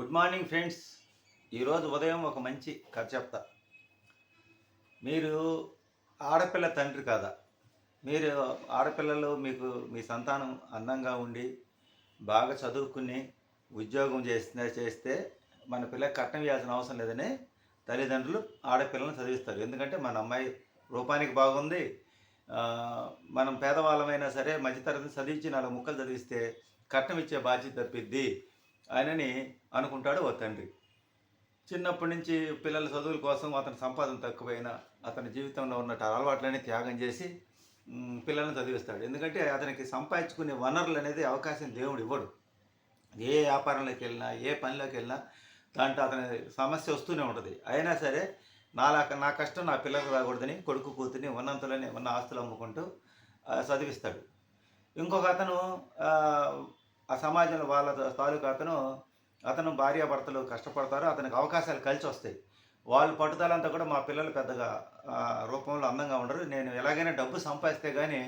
Good morning friends. ఈరోజు ఉదయం ఒక మంచి కథ చెప్తా. మీరు ఆడపిల్ల తండ్రి కాదా? మీరు ఆడపిల్లలు మీకు మీ సంతానం అందంగా ఉండి బాగా చదువుకుని ఉద్యోగం చేస్తే చేస్తే మన పిల్లకి కట్నం ఇవ్వాల్సిన అవసరం లేదని తల్లిదండ్రులు ఆడపిల్లలను చదివిస్తారు. ఎందుకంటే మన అమ్మాయి రూపానికి బాగుంది. మనం పేదవాళ్ళమైనా సరే మధ్యతరగతి చదివించి నాలుగు ముక్కలు చదివిస్తే కట్నం ఇచ్చే బాధ్యత తప్పిద్ది. ఆయనని అనుకుంటాడు ఓ తండ్రి. చిన్నప్పటి నుంచి పిల్లల చదువుల కోసం అతని సంపాదన తక్కువైనా అతని జీవితంలో ఉన్న అలవాట్లని త్యాగం చేసి పిల్లలను పిల్లల్ని చదివిస్తాడు. ఎందుకంటే అతనికి సంపాదించుకునే వనరులు అనేది అవకాశం దేవుడు ఇవ్వడు. ఏ వ్యాపారంలోకి వెళ్ళినా ఏ పనిలోకి వెళ్ళినా దాంట్లో అతని సమస్య వస్తూనే ఉంటుంది. అయినా సరే నాలా నా కష్టం నా పిల్లలకు రాకూడదని కొడుకు కూతుర్ని ఉన్నంతలోనే ఉన్న ఆస్తులు అమ్ముకుంటూ చదివిస్తాడు. ఇంకొక అతను ఆ, సమాజంలో వాళ్ళ తాలూకు అతను అతను భార్యాభర్తలు కష్టపడతారు అతనికి అవకాశాలు కలిసి వస్తాయి. వాళ్ళు పట్టుదల అంతా కూడా మా పిల్లలు పెద్దగా రూపంలో అందంగా ఉండరు. నేను ఎలాగైనా డబ్బు సంపాదిస్తే కానీ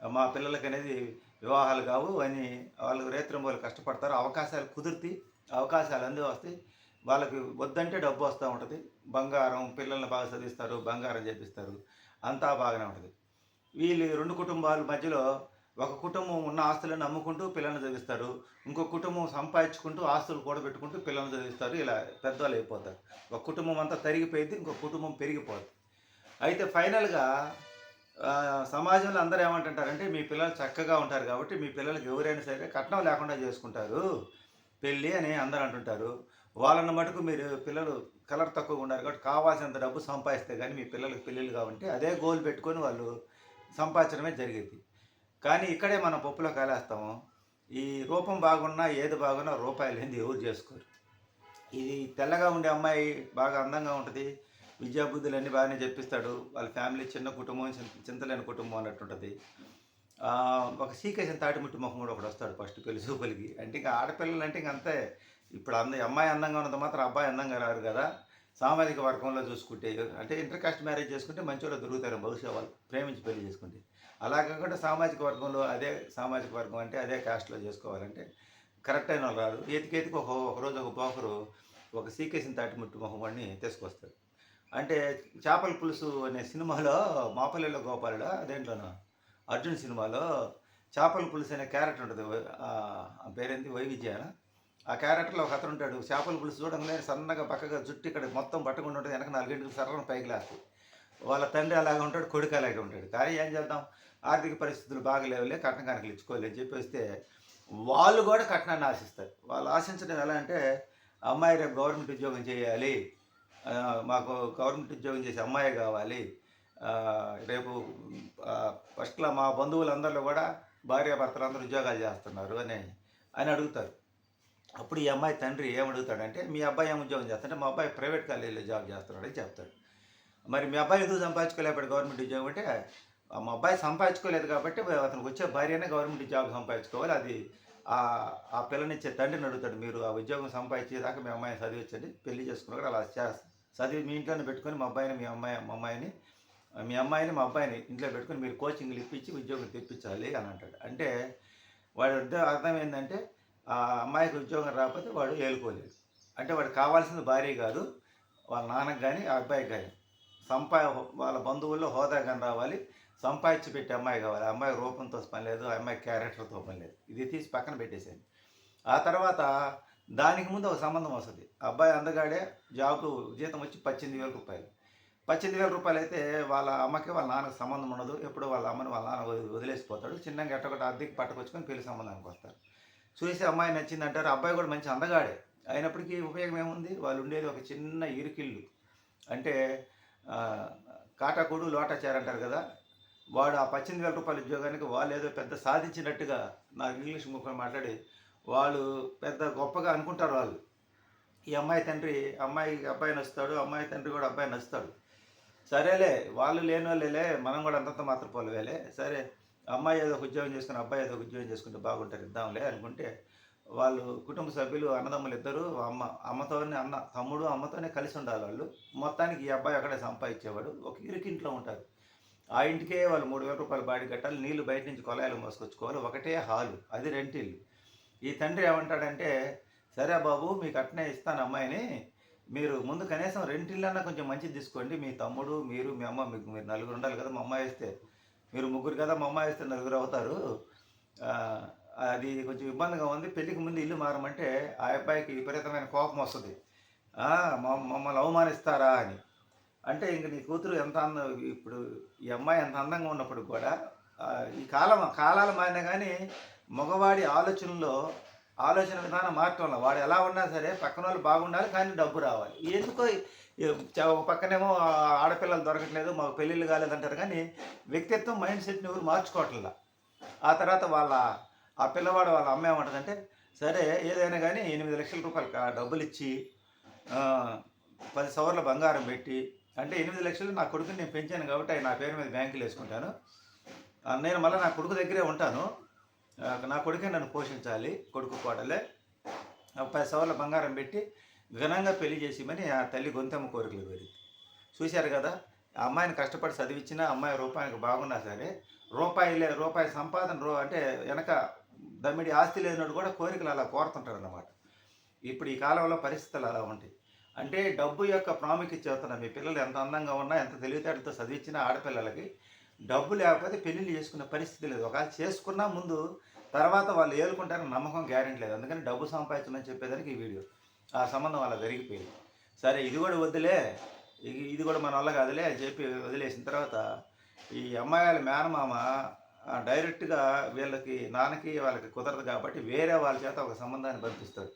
మా పిల్లలకి అనేది వివాహాలు కావు అని వాళ్ళు రేత్రంబోలు కష్టపడతారు. అవకాశాలు కుదిరితే అవకాశాలు అంది వస్తాయి. వాళ్ళకి వద్దంటే డబ్బు వస్తూ ఉంటుంది. బంగారం పిల్లల్ని బాగా చదివిస్తారు బంగారం చేపిస్తారు. అంతా బాగానే ఉంటుంది. వీళ్ళు రెండు కుటుంబాల మధ్యలో ఒక కుటుంబం ఉన్న ఆస్తులను అమ్ముకుంటూ పిల్లల్ని చదివిస్తారు. ఇంకో కుటుంబం సంపాదించుకుంటూ ఆస్తులు కూడబెట్టుకుంటూ పిల్లల్ని చదివిస్తారు. ఇలా పెద్దవాళ్ళు అయిపోతారు. ఒక కుటుంబం అంతా తరిగిపోయింది ఇంకో కుటుంబం పెరిగిపోతుంది అయితే ఫైనల్గా సమాజంలో అందరూ ఏమంటుంటారంటే మీ పిల్లలు చక్కగా ఉంటారు కాబట్టి మీ పిల్లలకి ఎవరైనా సరే కట్నం లేకుండా చేసుకుంటారు. పెళ్ళి అని అందరూ అంటుంటారు. వాళ్ళని మటుకు మీరు పిల్లలు కలర్ తక్కువగా ఉన్నారు కాబట్టి కావాల్సినంత డబ్బు సంపాదిస్తే కానీ మీ పిల్లలకు పెళ్ళిళ్ళు కాబట్టి అదే గోల్ పెట్టుకొని వాళ్ళు సంపాదించడమే జరిగేది. కానీ ఇక్కడే మనం పప్పులో కాలేస్తాము. ఈ రూపం బాగున్నా ఏది బాగున్నా రూపాయలు ఏంది ఎవరు చేసుకోరు. ఇది తెల్లగా ఉండే అమ్మాయి బాగా అందంగా ఉంటుంది. విద్యాబుద్ధులు అన్నీ బాగానే చెప్పిస్తాడు. వాళ్ళ ఫ్యామిలీ చిన్న కుటుంబం చింతలేని కుటుంబం అన్నట్టు ఉంటుంది. ఒక సీకేసిన తాటిముట్టి మొహం కూడా ఒకడు వస్తాడు ఫస్ట్ పెళ్ళి చూపులకి. అంటే ఇంకా ఆడపిల్లలు అంటే ఇంక అంతే ఇప్పుడు అంద అమ్మాయి అందంగా ఉన్నంత మాత్రం అబ్బాయి అందంగా రారు కదా. సామాజిక వర్గంలో చూసుకుంటే అంటే ఇంటర్ కాస్ట్ మ్యారేజ్ చేసుకుంటే మంచి వాళ్ళు దొరుకుతారు బహుశా వాళ్ళు. ప్రేమించి పెళ్ళి చేసుకుంటే. అలా కాకుండా సామాజిక వర్గంలో అదే సామాజిక వర్గం అంటే అదే కాస్ట్లో చేసుకోవాలంటే కరెక్ట్ అయిన వాళ్ళు రాదు ఎతికెతికి ఒక ఒకరోజు ఒక పోకరు ఒక సీకేసిన తాటి ముట్టు అని తీసుకొస్తాడు అంటే చేపల పులుసు అనే సినిమాలో మాపల్లిలో గోపాలలో అదేంట్లోనో? అర్జున్ సినిమాలో చేపల పులుసు అనే క్యారెక్టర్ ఉంటుంది. పేరేంది? వైవిధ్యాన ఆ క్యారెక్టర్లో ఒక అతను ఉంటాడు. చేపల పులుసు చూడంగానే సన్నగా పక్కగా జుట్టు ఇక్కడ మొత్తం పట్టుకుంటూ ఉంటుంది. వెనక నాలుగింటికి సర్రను పైకి లేస్తుంది వాళ్ళ తండ్రి అలాగే ఉంటాడు కొడుకు అలాగే ఉంటాడు. కానీ ఏం చేద్దాం? ఆర్థిక పరిస్థితులు బాగలేవులే కట్నం కానుకలు ఇచ్చుకోలేదు అని చెప్పేస్తే వాళ్ళు కూడా కట్నాన్ని ఆశిస్తారు. వాళ్ళు ఆశించడం ఎలా అంటే అమ్మాయి రేపు గవర్నమెంట్ ఉద్యోగం చేయాలి మాకు గవర్నమెంట్ ఉద్యోగం చేసే అమ్మాయి కావాలి రేపు ఫస్ట్లో మా బంధువులందరిలో కూడా భార్య ఉద్యోగాలు చేస్తున్నారు అని అని అడుగుతారు. అప్పుడు ఈ అమ్మాయి తండ్రి ఏమడుగుతాడంటే మీ అబ్బాయి ఏం ఉద్యోగం చేస్తాడంటే మా అబ్బాయి ప్రైవేట్ కాలేజీలో జాబ్ చేస్తున్నాడని చెప్తాడు. మరి మీ అబ్బాయి ఎందుకు సంపాదించుకోలేపాడు గవర్నమెంట్ ఉద్యోగం అంటే మా అబ్బాయి సంపాదించుకోలేదు కాబట్టి అతనికి వచ్చే భార్యనే గవర్నమెంట్ జాబ్ సంపాదించుకోవాలి. అది ఆ ఆ పిల్లనిచ్చే తండ్రిని అడుగుతాడు. మీరు ఆ ఉద్యోగం సంపాదించేదాకా మీ అమ్మాయిని చదివించండి. పెళ్ళి చేసుకున్నారు అలా చదివి మీ ఇంట్లోనే పెట్టుకొని మా అబ్బాయిని మీ అమ్మాయి మా అమ్మాయిని మీ అమ్మాయిని మా అబ్బాయిని ఇంట్లో పెట్టుకొని మీరు కోచింగ్లు ఇప్పించి ఉద్యోగం తెప్పించాలి అని అంటాడు. అంటే వాడి అర్థం ఏంటంటే ఆ అమ్మాయికి ఉద్యోగం రాకపోతే వాడు ఏలుకోలేదు అంటే వాడు కావాల్సింది భార్య కాదు వాళ్ళ నాన్నకి కానీ ఆ అబ్బాయికి కానీ సంపా వాళ్ళ బంధువుల్లో హోదా కానీ రావాలి. సంపాదించి పెట్టే అమ్మాయి కావాలి. అమ్మాయి రూపంతో పని లేదు ఆ అమ్మాయి క్యారెక్టర్తో పని లేదు. ఇది తీసి పక్కన పెట్టేసేది ఆ తర్వాత దానికి ముందు ఒక సంబంధం వస్తుంది. అబ్బాయి అందగాడే జాబ్కు జీతం వచ్చి పద్దెనిమిది వేల రూపాయలు. పద్దెనిమిది వేల రూపాయలు అయితే వాళ్ళ అమ్మకి వాళ్ళ నాన్నకి సంబంధం ఉండదు. ఎప్పుడు వాళ్ళ అమ్మని వాళ్ళ నాన్న వదిలేసిపోతాడు. చిన్నగా ఎట్టొకటి అద్దెకి పట్టుకొచ్చుకొని పెళ్ళి సంబంధానికి వస్తారు. చూసి అమ్మాయి నచ్చింది అంటారు. అబ్బాయి కూడా మంచి అందగాడే. అయినప్పటికీ ఉపయోగం ఏముంది? వాళ్ళు ఉండేది ఒక చిన్న ఇరుకిల్లు. అంటే ఆ, కాటాకుడు లోటాచారు అంటారు కదా వాడు ఆ పద్దెనిమిది వేల రూపాయల ఉద్యోగానికి వాళ్ళు ఏదో పెద్ద సాధించినట్టుగా నాకు ఇంగ్లీష్ ముఖం మాట్లాడి వాళ్ళు పెద్ద గొప్పగా అనుకుంటారు వాళ్ళు. ఈ అమ్మాయి తండ్రి అమ్మాయి అబ్బాయి నచ్చుతాడు అమ్మాయి తండ్రి కూడా అబ్బాయి నచ్చుతాడు. సరేలే వాళ్ళు లేని వాళ్ళేలే మనం కూడా అంతంత మాత్రం పోలేవేలే సరే అమ్మాయి ఏదో ఒక ఉద్యోగం చేసుకుని అబ్బాయి ఏదో ఒక ఉద్యోగం చేసుకుంటే బాగుంటారు ఇద్దాంలే అనుకుంటే వాళ్ళు కుటుంబ సభ్యులు అన్నదమ్ములు ఇద్దరు అమ్మ అమ్మతోనే అన్న తమ్ముడు అమ్మతోనే కలిసి ఉండాలి వాళ్ళు. మొత్తానికి ఈ అబ్బాయి అక్కడే సంపాదించేవాడు ఒక ఇరికింట్లో ఉంటారు. ఆ ఇంటికే వాళ్ళు మూడు వేల రూపాయలు బాడీ కట్టాలి నీళ్ళు బయట నుంచి కొలాయిలు మోసుకొచ్చుకోవాలి ఒకటే హాలు అది రెంటిల్లు ఈ తండ్రి ఏమంటాడంటే సరే బాబు మీకు అట్నే ఇస్తాను అమ్మాయిని మీరు ముందు కనీసం రెంటిల్లన్నా కొంచెం మంచిది తీసుకోండి మీ తమ్ముడు మీరు మీ అమ్మ మీకు మీరు నలుగురు ఉండాలి కదా మా అమ్మాయి వేస్తే. మీరు ముగ్గురు కదా మా అమ్మాయి వేస్తే నలుగురు అవుతారు. అది కొంచెం ఇబ్బందిగా ఉంది పెళ్ళికి ముందు ఇల్లు మారమంటే ఆ అబ్బాయికి విపరీతమైన కోపం వస్తుంది. మమ్మ- మమ్మల్ని అవమానిస్తారా అని. అంటే ఇంక నీ కూతురు ఎంత అందం ఇప్పుడు ఈ అమ్మాయి ఎంత అందంగా ఉన్నప్పుడు కూడా ఈ కాలం కాలాలు మారినా కానీ మగవాడి ఆలోచనలో ఆలోచన విధానం మార్చడంలో వాడు ఎలా ఉన్నా సరే పక్కన వాళ్ళు బాగుండాలి కానీ డబ్బు రావాలి. ఎందుకో ఒక పక్కనేమో ఆడపిల్లలు దొరకట్లేదు మాకు పెళ్ళిళ్ళు కాలేదంటారు కానీ వ్యక్తిత్వం మైండ్ సెట్ని ఎవరు మార్చుకోవట్లా? ఆ తర్వాత వాళ్ళ ఆ పిల్లవాడు వాళ్ళ అమ్మ ఏమంటుందంటే సరే ఏదైనా కానీ ఎనిమిది లక్షల రూపాయలు డబ్బులు ఇచ్చి పది సవర్ల బంగారం పెట్టి అంటే ఎనిమిది లక్షలు నా కొడుకుని నేను పెంచాను కాబట్టి నా పేరు మీద బ్యాంకులు వేసుకుంటాను. నేను మళ్ళీ నా కొడుకు దగ్గరే ఉంటాను. నా కొడుకే నన్ను పోషించాలి కొడుకు కోడలే. పది సవర్ల బంగారం పెట్టి ఘనంగా పెళ్ళి చేసిమని ఆ తల్లి గొంతమ్మ కోరికలు కోరింది. చూశారు కదా ఆ అమ్మాయిని కష్టపడి చదివించినా అమ్మాయి రూపాయికి బాగున్నా సరే రూపాయి రూపాయి సంపాదన రూ అంటే వెనక దమ్మిడి ఆస్తి లేనోడు కూడా కోరికలు అలా కోరుతుంటారు అన్నమాట ఇప్పుడు ఈ కాలంలో పరిస్థితులు అలా ఉంటాయి. అంటే డబ్బు యొక్క ప్రాముఖ్యత చెబుతున్నా మీ పిల్లలు ఎంత అందంగా ఉన్నా ఎంత తెలివితేటలతో చదివించిన ఆడపిల్లలకి డబ్బు లేకపోతే పెళ్ళిళ్ళు చేసుకునే పరిస్థితి లేదు. ఒకవేళ చేసుకున్నా ముందు తర్వాత వాళ్ళు ఏలుకుంటారని నమ్మకం గ్యారెంటీ లేదు. అందుకని డబ్బు సంపాదించమని చెప్పేదానికి ఈ వీడియో. ఆ సంబంధం అలా జరిగిపోయింది. సరే ఇది కూడా వద్దులే. ఇది ఇది కూడా మన వల్ల కాదులే అని చెప్పి వదిలేసిన తర్వాత ఈ అమ్మాయిల మేనమామ డైరెక్ట్గా వీళ్ళకి నాన్నకి వాళ్ళకి కుదరదు కాబట్టి వేరే వాళ్ళ చేత ఒక సంబంధాన్ని పంపిస్తారు.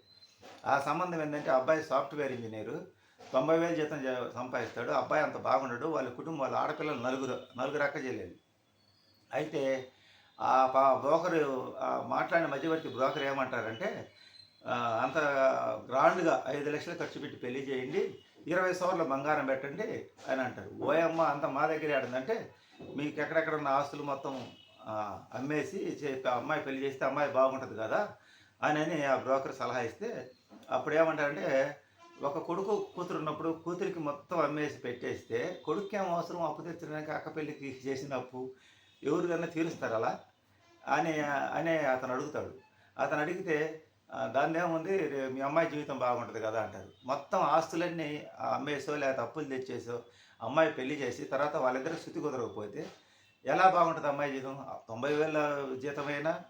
ఆ సంబంధం ఏంటంటే అబ్బాయి సాఫ్ట్వేర్ ఇంజనీరు. తొంభై వేలు జీతం సంపాదిస్తాడు. అబ్బాయి అంత బాగుండడు. వాళ్ళ కుటుంబం వాళ్ళ ఆడపిల్లలు నలుగురు నలుగురు అక్క చెల్లెలు. అయితే ఆ పా- బ్రోకరు మాట్లాడిన మధ్యవర్తి బ్రోకర్ ఏమంటారంటే అంత గ్రాండ్గా ఐదు లక్షలు ఖర్చు పెట్టి పెళ్ళి చేయండి. ఇరవై సవర్ల బంగారం పెట్టండి అని అంటారు. ఓయమ్మ అంత మా దగ్గర ఆడిందంటే మీకు ఎక్కడెక్కడ ఉన్న ఆస్తులు మొత్తం అమ్మేసి చే- అమ్మాయి పెళ్ళి చేస్తే అమ్మాయి బాగుంటుంది కదా అని అని ఆ బ్రోకర్ సలహా ఇస్తే అప్పుడు ఏమంటారంటే ఒక కొడుకు కూతురు ఉన్నప్పుడు కూతురికి మొత్తం అమ్మేసి పెట్టేస్తే కొడుకు ఏం అవసరం అప్పు తీర్చడానికి అక్క పెళ్ళికి చేసిన అప్పు ఎవరికన్నా తీరుస్తారు అలా? అని అనే అతను అడుగుతాడు. అతను అడిగితే దాని దాన్ని ఏముంది? మీ అమ్మాయి జీవితం బాగుంటుంది కదా అంటారు. మొత్తం ఆస్తులన్నీ ఆ అమ్మేసో లేకపోతే అప్పులు తెచ్చేసో అమ్మాయి పెళ్ళి చేసి తర్వాత వాళ్ళిద్దరికి శృతి కుదరకపోతే ఎలా బాగుంటుంది అమ్మాయి జీవితం? తొంభై వేల జీతమైనా?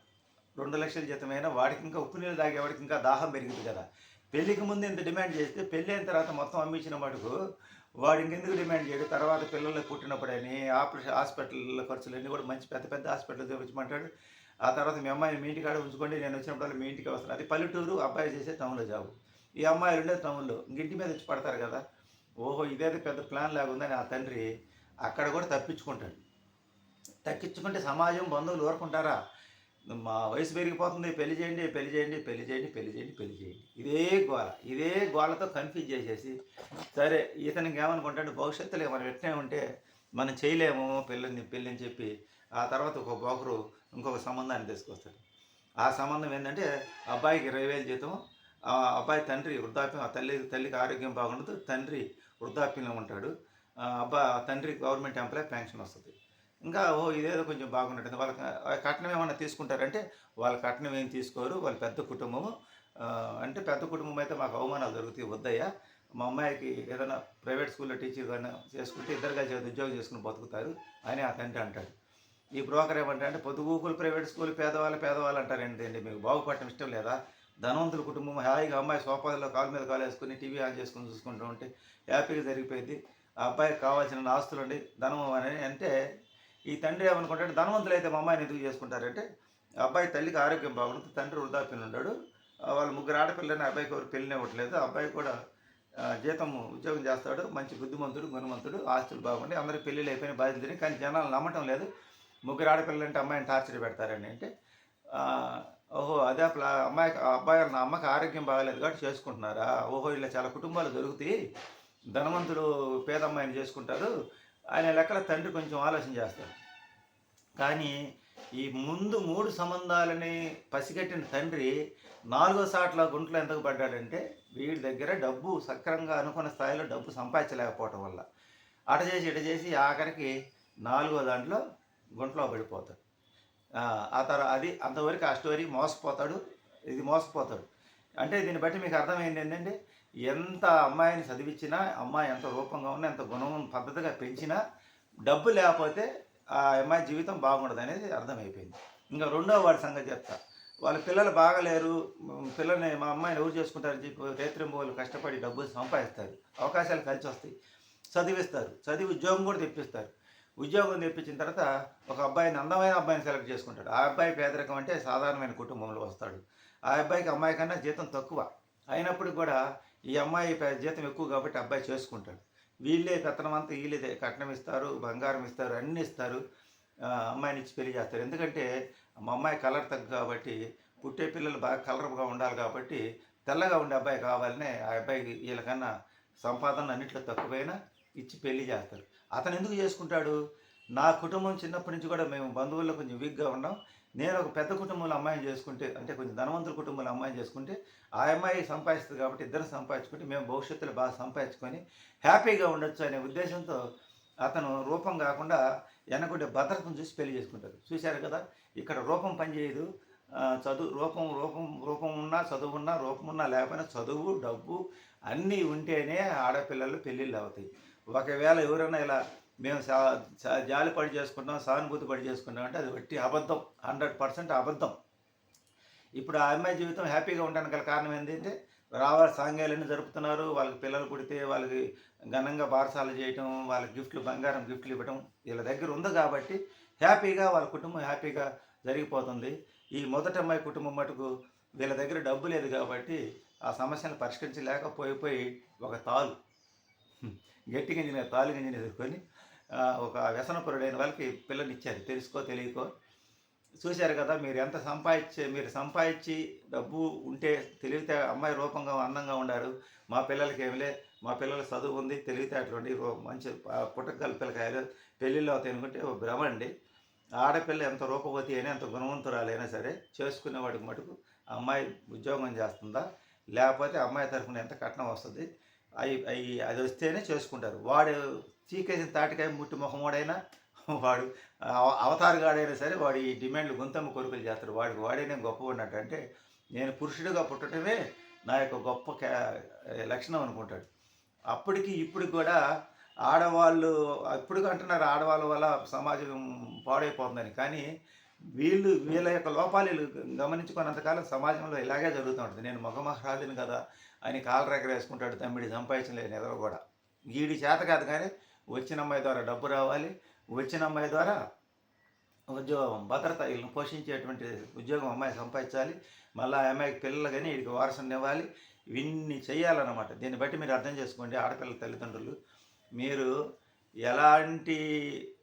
రెండు లక్షల జీతమైనా వాడికి ఇంకా ఉప్పు నీళ్ళు తాగేవాడికి ఇంకా దాహం పెరిగింది కదా. పెళ్ళికి ముందు ఇంత డిమాండ్ చేస్తే పెళ్ళి అయిన తర్వాత మొత్తం అమ్మించిన మటుకు వాడు ఇంకెందుకు డిమాండ్ చేయడు. తర్వాత పిల్లలు పుట్టినప్పుడని ఆపరేషన్ హాస్పిటల్ ఖర్చులన్నీ కూడా మంచి పెద్ద పెద్ద హాస్పిటల్ చూపించమంటాడు ఆ తర్వాత మీ అమ్మాయిని మీ ఇంటికాడ ఉంచుకోండి నేను వచ్చినప్పుడు మీ ఇంటికి వస్తాను. అది పల్లెటూరు అబ్బాయి చేసే టౌన్లో జాబు. ఈ అమ్మాయిలు ఉండేది టౌన్లో ఇంటి మీద వచ్చి పడతారు కదా. ఓహో ఇదేదో పెద్ద ప్లాన్ లాగా ఉందని ఆ తండ్రి అక్కడ కూడా తప్పించుకుంటాడు. తగ్గించుకుంటే సమాజం బంధువులు ఊరుకుంటారా? మా వయసు పెరిగిపోతుంది పెళ్ళి చేయండి పెళ్ళి చేయండి పెళ్ళి చేయండి పెళ్ళి చేయండి పెళ్ళి చేయండి. ఇదే గోల ఇదే గోళతో కన్ఫ్యూజ్ చేసేసి సరే ఇతనికి ఏమనుకుంటాడు భవిష్యత్తులో మనం ఎట్నే ఉంటే మనం చేయలేము పెళ్ళని పెళ్ళని చెప్పి ఆ తర్వాత ఒక బోకరు ఇంకొక సంబంధాన్ని తీసుకొస్తాడు. ఆ సంబంధం ఏంటంటే అబ్బాయికి ఇరవై వేలు జీతం ఆ అబ్బాయి తండ్రి వృద్ధాప్యం తల్లి తల్లికి ఆరోగ్యం బాగుండదు తండ్రి వృద్ధాప్యంలో ఉంటాడు. అబ్బా తండ్రి గవర్నమెంట్ ఎంప్లాయ్ పెన్షన్ వస్తుంది. ఇంకా ఓ ఇదేదో కొంచెం బాగున్నట్టుంది. వాళ్ళకి కట్నం ఏమైనా తీసుకుంటారంటే వాళ్ళ కట్నం ఏం తీసుకోరు వాళ్ళ పెద్ద కుటుంబము. అంటే పెద్ద కుటుంబం అయితే మాకు అవమానాలు దొరుకుతాయి వద్దయ్యా. మా అమ్మాయికి ఏదైనా ప్రైవేట్ స్కూల్లో టీచర్ కానీ చేసుకుంటే ఇద్దరు కలిసి ఉద్యోగం చేసుకుని బతుకుతారు అని ఆ తండ్రి అంటాడు. ఈ బ్రోకర్ ఏమంటారంటే పొద్దుగూకులు ప్రైవేట్ స్కూల్ పేదవాళ్ళు పేదవాళ్ళు అంటారండి అండి మీకు బాగుపడటం ఇష్టం లేదా? ధనవంతుల కుటుంబం హాయిగా అమ్మాయి సోఫాలో కాలు మీద కాలు వేసుకుని టీవీ ఆన్ చేసుకుని చూసుకుంటూ ఉంటే హ్యాపీగా జరిగిపోయింది. ఆ అబ్బాయికి కావాల్సిన ఆస్తులు అండి ధనం అని అంటే ఈ తండ్రి ఏమనుకుంటాడు? ధనవంతులు అయితే మా అమ్మాయిని ఎందుకు చేసుకుంటారంటే అబ్బాయి తల్లికి ఆరోగ్యం బాగుంటుంది తండ్రి వృద్ధాప్యం ఉన్నాడు వాళ్ళ ముగ్గురు ఆడపిల్లని అబ్బాయికి ఎవరు పెళ్ళినే ఇవ్వట్లేదు ఆ అబ్బాయి కూడా జీతం ఉద్యోగం చేస్తాడు. మంచి బుద్ధిమంతుడు గుణవంతుడు ఆస్తులు బాగుండి అందరికి పెళ్ళిళ్ళు అయిపోయిన బాధ్యతని కానీ జనాలు నమ్మటం లేదు. ముగ్గురు ఆడపిల్లలు అంటే అమ్మాయిని టార్చర్ పెడతారని అంటే ఓహో అదే అప్పుడు అమ్మాయికి అబ్బాయి నా అమ్మకి ఆరోగ్యం బాగాలేదు కాబట్టి చేసుకుంటున్నారా? ఓహో ఇలా చాలా కుటుంబాలు దొరుకుతాయి. ధనవంతుడు పేదమ్మాయిని చేసుకుంటారు ఆయన లెక్కల తండ్రి కొంచెం ఆలోచన చేస్తాడు కానీ ఈ ముందు మూడు సంబంధాలని పసిగట్టిన తండ్రి నాలుగో సాట్ల గుంట్లో ఎంతకు పడ్డాడంటే వీడి దగ్గర డబ్బు సక్రంగా అనుకున్న స్థాయిలో డబ్బు సంపాదించలేకపోవటం వల్ల. అట చేసి ఇట చేసి ఆఖరికి నాలుగో దాంట్లో గుంట్లో పడిపోతాడు. ఆ, ఆ తర్వాత అది అంతవరకు ఆ స్టోరీ మోసపోతాడు ఇది మోసపోతాడు. అంటే దీన్ని బట్టి మీకు అర్థమైంది ఏంటంటే ఎంత అమ్మాయిని చదివించినా అమ్మాయి ఎంత రూపంగా ఉన్నా ఎంత గుణం పద్ధతిగా పెంచినా డబ్బు లేకపోతే ఆ అమ్మాయి జీవితం బాగుండదు అనేది అర్థమైపోయింది. ఇంకా రెండో వాడి సంగతి చెప్తా. వాళ్ళ పిల్లలు బాగలేరు పిల్లల్ని మా అమ్మాయిని ఎవరు చేసుకుంటారని చెప్పి రేత్రింబోలు కష్టపడి డబ్బులు సంపాదిస్తారు. అవకాశాలు కలిసి వస్తాయి. చదివిస్తారు. చదివి ఉద్యోగం కూడా తెప్పిస్తారు. ఉద్యోగం తెప్పించిన తర్వాత ఒక అబ్బాయిని అందమైన అబ్బాయిని సెలెక్ట్ చేసుకుంటాడు. ఆ అబ్బాయి పేదరికం అంటే సాధారణమైన కుటుంబంలో వస్తాడు. ఆ అబ్బాయికి అమ్మాయి కన్నా జీతం తక్కువ. అయినప్పుడు కూడా ఈ అమ్మాయి జీతం ఎక్కువ కాబట్టి అబ్బాయి చేసుకుంటాడు. వీళ్ళే కథనం అంతా వీళ్ళదే కట్నం ఇస్తారు బంగారం ఇస్తారు అన్నీ ఇస్తారు. అమ్మాయిని ఇచ్చి పెళ్ళి చేస్తారు. ఎందుకంటే మా అమ్మాయి కలర్ తగ్గు కాబట్టి పుట్టే పిల్లలు బాగా కలర్గా ఉండాలి కాబట్టి తెల్లగా ఉండే అబ్బాయి కావాలనే ఆ అబ్బాయికి వీళ్ళకన్నా సంపాదన అన్నింటిలో తక్కువైనా ఇచ్చి పెళ్ళి చేస్తారు. అతను ఎందుకు చేసుకుంటాడు? నా కుటుంబం చిన్నప్పటి నుంచి కూడా మేము బంధువుల్లో కొంచెం వీక్గా ఉన్నాం. నేను ఒక పెద్ద కుటుంబంలో అమ్మాయిని చేసుకుంటే అంటే కొంచెం ధనవంతుల కుటుంబంలో అమ్మాయిని చేసుకుంటే ఆ అమ్మాయి సంపాదిస్తుంది కాబట్టి ఇద్దరు సంపాదించుకుంటే మేము భవిష్యత్తులో బాగా సంపాదించుకొని హ్యాపీగా ఉండొచ్చు అనే ఉద్దేశంతో అతను రూపం కాకుండా వెనకుండే భద్రతను చూసి పెళ్ళి చేసుకుంటారు చూశారు కదా? ఇక్కడ రూపం పనిచేయదు చదువు రూపం రూపం రూపం ఉన్నా చదువు ఉన్నా రూపం ఉన్నా లేకపోయినా చదువు డబ్బు అన్నీ ఉంటేనే ఆడపిల్లలు పెళ్ళిళ్ళు అవుతాయి. ఒకవేళ ఎవరైనా ఇలా మేము సా జాలి పడి చేసుకుంటాం సానుభూతి పడి చేసుకుంటాం అంటే అది వట్టి అబద్ధం హండ్రెడ్ పర్సెంట్ అబద్ధం. ఇప్పుడు ఆ అమ్మాయి జీవితం హ్యాపీగా ఉండడానికి గల కారణం ఏంటంటే రావాలి సాంగ్యాలన్నీ జరుపుతున్నారు. వాళ్ళకి పిల్లలు పుడితే వాళ్ళకి ఘనంగా బారసాలు చేయటం వాళ్ళకి గిఫ్ట్లు బంగారం గిఫ్ట్లు ఇవ్వడం వీళ్ళ దగ్గర ఉంది కాబట్టి హ్యాపీగా వాళ్ళ కుటుంబం హ్యాపీగా జరిగిపోతుంది. ఈ మొదటి అమ్మాయి కుటుంబం మటుకు వీళ్ళ దగ్గర డబ్బు లేదు కాబట్టి ఆ సమస్యను పరిష్కరించలేకపోయిపోయి ఒక తాలు గట్టి గింజిన తాలు గింజిన ఎదుర్కొని ఒక వ్యసనపరుడైన వాళ్ళకి పిల్లనిచ్చారు. తెలుసుకో తెలియకో. చూశారు కదా మీరు ఎంత సంపాదించే మీరు సంపాదించి డబ్బు ఉంటే తెలివితే అమ్మాయి రూపంగా అందంగా ఉండారు. మా పిల్లలకి ఏమిలే మా పిల్లల చదువు ఉంది తెలివితేటలుండి మంచి ఆ, పుట్టగల పిల్లకాయలు. పెళ్ళిళ్ళు అవుతాయి అనుకుంటే ఓ భ్రమ అండి ఆడపిల్ల ఎంత రూపవతి అయినా ఎంత గుణవంతురాలైనా సరే చేసుకునేవాడికి మటుకు ఆ అమ్మాయి ఉద్యోగం చేస్తుందా? లేకపోతే అమ్మాయి తరఫున ఎంత కట్నం వస్తుంది? అవి అవి అది వస్తేనే చేసుకుంటారు. వాడు చీకేసిన తాటికాయ ముట్టి మొహమోడైనా వాడు అవతారగాడైనా సరే వాడు ఈ డిమాండ్లు గుంతమ్మ కోరికలు చేస్తాడు. వాడికి వాడైనా గొప్ప ఉన్నట్టు అంటే నేను పురుషుడిగా పుట్టడమే నా యొక్క గొప్ప లక్షణం అనుకుంటాడు. అప్పటికి ఇప్పుడు కూడా ఆడవాళ్ళు ఇప్పుడు అంటున్నారు ఆడవాళ్ళ వల్ల సమాజం పాడైపోతుందని. కానీ వీళ్ళు వీళ్ళ యొక్క లోపాలు గమనించుకున్నంతకాలం సమాజంలో ఇలాగే జరుగుతూ ఉంటుంది. నేను మగమహారాజుని కదా అని కాలు వేసుకుంటాడు తమ్మిడి సంపాదించలేని ఎదవ కూడా. వీడి చేత కాదు కానీ వచ్చిన అమ్మాయి ద్వారా డబ్బు రావాలి వచ్చిన అమ్మాయి ద్వారా ఉద్యోగం భద్రత వీళ్ళని పోషించేటువంటి ఉద్యోగం అమ్మాయి సంపాదించాలి. మళ్ళీ ఆ అమ్మాయికి పిల్లలు కానీ వీడికి వారసుని ఇవ్వాలి. ఇవన్నీ చేయాలన్నమాట దీన్ని బట్టి మీరు అర్థం చేసుకోండి ఆడపిల్ల తల్లిదండ్రులు. మీరు ఎలాంటి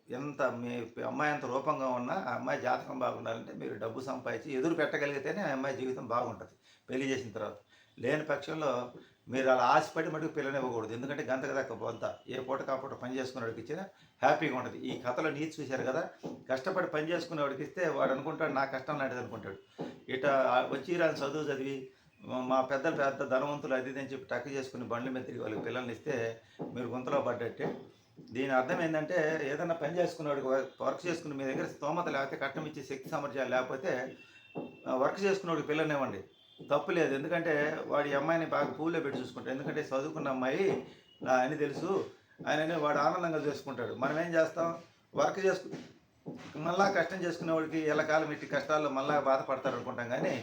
ఎంత మీ అమ్మాయి ఎంత రూపంగా ఉన్నా ఆ అమ్మాయి జాతకం బాగుండాలంటే మీరు డబ్బు సంపాదించి ఎదురు పెట్టగలిగితేనే ఆ అమ్మాయి జీవితం బాగుంటుంది పెళ్ళి చేసిన తర్వాత. లేని పక్షంలో మీరు అలా ఆశపడి మటుకు పిల్లని ఇవ్వకూడదు ఎందుకంటే గంటకు దక్క బొంత ఏ పూట కాపూట పని చేసుకునేవాడికి ఇచ్చినా హ్యాపీగా ఉంటుంది ఈ కథలో నీతి చూశారు కదా కష్టపడి పని చేసుకునేవాడికి ఇస్తే వాడు అనుకుంటాడు నా కష్టం లాంటిది అనుకుంటాడు. ఇట వచ్చి రాని చదువు చదివి మా పెద్దలు పెద్ద ధనవంతులు అది ఇది అని చెప్పి టక్ చేసుకుని బండ్ల మీద తిరిగి వాళ్ళకి పిల్లల్ని ఇస్తే మీరు గుంతలో పడ్డట్టే. దీని అర్థం ఏంటంటే ఏదైనా పని చేసుకునేవాడికి వర్క్ చేసుకుని మీ దగ్గర స్తోమత లేకపోతే కట్నం ఇచ్చే శక్తి సామర్థ్యాలు లేకపోతే వర్క్ చేసుకునేవాడికి పిల్లనివ్వండి. తప్పు లేదు ఎందుకంటే వాడి అమ్మాయిని బాగా పూలే పెట్టి చూసుకుంటాడు. ఎందుకంటే చదువుకున్న అమ్మాయి నా అని తెలుసు. ఆయనని వాడు ఆనందంగా చేసుకుంటాడు. మనం ఏం చేస్తాం? వర్క్ చేసుకు మళ్ళా కష్టం చేసుకునేవాడికి ఎలా కాలం ఇట్టి కష్టాల్లో మళ్ళా బాధపడతారు అనుకుంటాం కానీ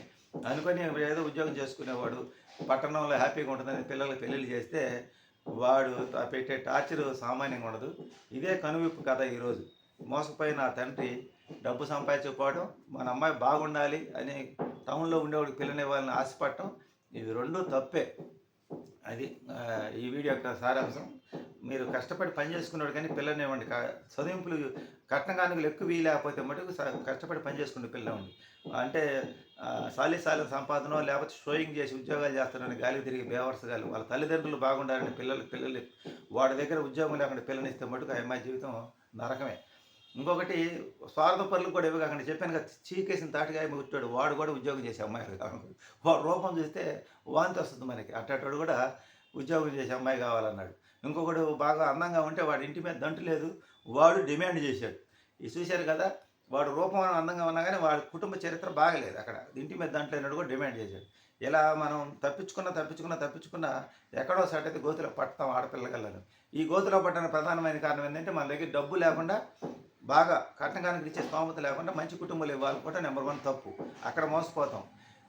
అనుకొని ఏదో ఉద్యోగం చేసుకునేవాడు పట్టణంలో హ్యాపీగా ఉంటుందని పిల్లలకి పెళ్ళిళ్ళు చేస్తే వాడు పెట్టే టార్చర్ సామాన్యంగా ఉండదు. ఇదే కనువిప్పు కథ ఈరోజు. మోసపోయిన తండ్రి డబ్బు సంపాదించకపోవడం మన అమ్మాయి బాగుండాలి అని టౌన్లో ఉండేవాడికి పిల్లనివ్వాలని ఆశపడటం ఇవి రెండూ తప్పే. అది ఈ వీడియో యొక్క సారాంశం. మీరు కష్టపడి పని చేసుకున్నాడు కానీ పిల్లనివ్వండి ఇవ్వండి చదివింపులు కట్నగానుకలు ఎక్కువ వీ లేకపోతే మటుకు కష్టపడి పని చేసుకుంటే పిల్లవండి అంటే ఆ, సంపాదన లేకపోతే షోయింగ్ చేసి ఉద్యోగాలు చేస్తారని గాలి తిరిగి బేవర్స్ గాలి వాళ్ళ తల్లిదండ్రులు బాగుండాలని పిల్లలు పిల్లలు వాడి దగ్గర ఉద్యోగం లేకుండా పిల్లనిస్తే మటుకు అమ్మాయి జీవితం నరకమే. ఇంకొకటి స్వార్థపరులు కూడా ఇవి కాకుండా చెప్పాను కదా చీకేసిన తాటిగా ముట్టాడు వాడు కూడా ఉద్యోగం చేసే అమ్మాయిలు కావాలి. వాడు రూపం చూస్తే వాంతి వస్తుంది మనకి. అట్టేటోడు కూడా ఉద్యోగం చేసే అమ్మాయి కావాలన్నాడు. ఇంకొకడు బాగా అందంగా ఉంటే వాడి ఇంటి మీద దంటు లేదు వాడు డిమాండ్ చేశాడు. ఇది చూశారు కదా వాడు రూపం అందంగా ఉన్నా కానీ వాడి కుటుంబ చరిత్ర బాగలేదు అక్కడ. ఇంటి మీద దంటు లేనాడు కూడా డిమాండ్ చేశాడు. ఇలా మనం తప్పించుకున్న తప్పించుకున్న తప్పించుకున్న ఎక్కడో సటైతే గోతులో పట్టడం ఆడపిల్లగలను ఈ గోతులో పట్టడానికి ప్రధానమైన కారణం ఏంటంటే మన దగ్గర డబ్బు లేకుండా బాగా కట్నగానికి ఇచ్చే స్తోమత లేకుండా మంచి కుటుంబాలు ఇవ్వాలి కూడా నెంబర్ వన్ తప్పు. అక్కడ మోసపోతాం.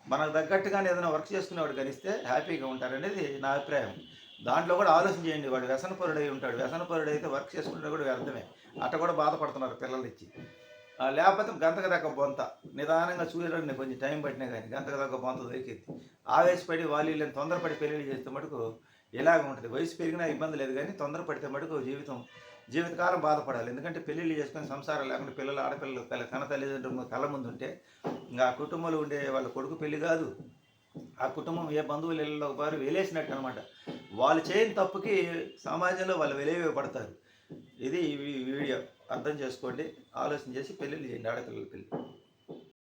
మనకు తగ్గట్టుగానే ఏదైనా వర్క్ చేసుకునేవాడు కలిస్తే హ్యాపీగా ఉంటారనేది నా అభిప్రాయం. దాంట్లో కూడా ఆలోచన చేయండి. వాడు వ్యసనపరుడై ఉంటాడు. వ్యసనపరుడు అయితే వర్క్ చేసుకుంటే కూడా వ్యర్థమే. అట్ట కూడా బాధపడుతున్నారు పిల్లలు ఇచ్చి. ఆ, లేకపోతే గంతకు దగ్గర బొంత. నిదానంగా చూడడానికి కొంచెం టైం పట్టినా కానీ గంతకు దగ్గర బొంత దొరికింది. ఆవేశపడి వాళ్ళు తొందరపడి పెళ్ళి చేస్తే మటుకు ఇలాగ ఉంటుంది. వయసు పెరిగినా ఇబ్బంది లేదు కానీ తొందరపడితే మటుకు జీవితం జీవితకాలం బాధపడాలి. ఎందుకంటే పెళ్ళిళ్ళు చేసుకొని సంసారం లేకుండా పిల్లలు ఆడపిల్లలు తల్లి కన తల్లిదండ్రులు కళ్ళ ముందు ఉంటే ఇంకా ఆ కుటుంబంలో ఉండే వాళ్ళ కొడుకు పెళ్ళి కాదు. ఆ కుటుంబం ఏ బంధువులు ఇళ్ళలో వారు వెలేసినట్టు అనమాట వాళ్ళు చేయని తప్పుకి సమాజంలో వాళ్ళు వెలివేయబడతారు. ఇది వీడియో. అర్థం చేసుకోండి. ఆలోచన చేసి పెళ్ళిళ్ళు చేయండి. ఆడపిల్లల పెళ్ళి.